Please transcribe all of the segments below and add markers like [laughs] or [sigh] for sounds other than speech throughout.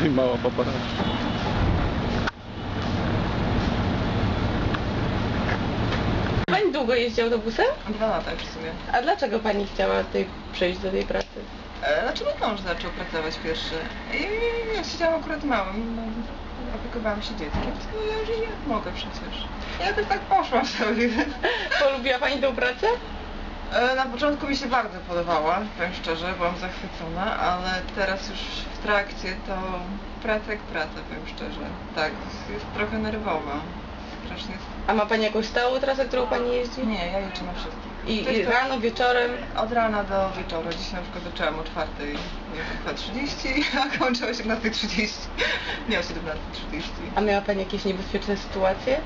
I mała paparazi. Pani długo jeździ autobusem? Dwa lata już w sumie. A dlaczego pani chciała tutaj przyjść do tej pracy? E, Znaczy mój mąż zaczął pracować pierwszy. I ja siedziałam akurat małym, no, opiekowałam się dzieckiem. Stwierdziłam, że ja mogę przecież. Ja jakoś tak poszłam sobie. Polubiła pani tą pracę? E, Na początku mi się bardzo podobała, powiem szczerze, byłam zachwycona, ale teraz już w trakcie to praca jak praca, powiem szczerze. Tak, jest trochę nerwowa. Strasznie. A ma pani jakąś stałą trasę, którą pani jeździ? Nie, ja liczę na wszystko. I, To i jest tak- rano, wieczorem? Od rana do wieczoru. Dziś na przykład zaczęłam o 4, nie wiem, 2.30, [laughs] a kończę o 18.30. Nie, o 17.30. A miała pani jakieś niebezpieczne sytuacje?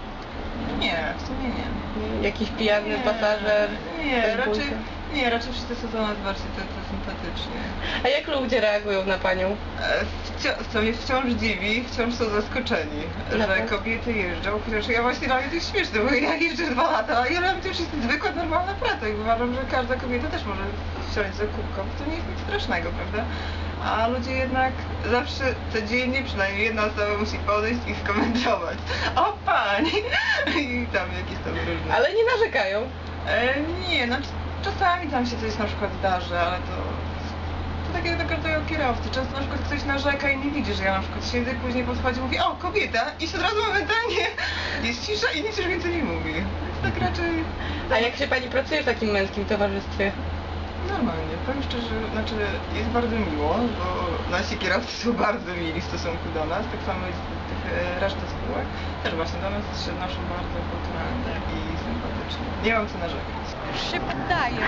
Nie, w sumie nie. Jakiś pijany pasażer? Nie, bez raczej, bójka? nie, raczej wszyscy są do nas bardziej tacy sympatycznie. A jak ludzie reagują na panią? E, co mnie wciąż dziwi, wciąż są zaskoczeni, że kobiety jeżdżą, chociaż ja właśnie dla mnie to jest śmieszne, bo ja jeżdżę dwa lata, a ja mnie to jest zwykła, normalna praca i uważam, że każda kobieta też może wsiąść za kubką, to nie jest nic strasznego, prawda? A ludzie jednak zawsze codziennie przynajmniej jedna osoba musi podejść i skomentować. O pani! I tam jakieś tam różne. Ale nie narzekają. E, nie, no czasami tam się coś na przykład zdarzy, ale to, to tak jak każdego kierowcy. Często na przykład ktoś narzeka i nie widzi, że ja na przykład siedzę, później podchodzi i mówi o kobieta i się od razu momentalnie jest cisza i nic już więcej nie mówi. Więc tak raczej A jak się pani pracuje w takim męskim towarzystwie? Normalnie. Powiem szczerze, znaczy jest bardzo miło, bo nasi kierowcy są [laughs] bardzo mili w stosunku do nas, tak samo jest tych e, reszta spółek. Też właśnie do nas się odnoszą bardzo kulturalnie i sympatycznie. Nie mam co narzekać. Już się poddaję.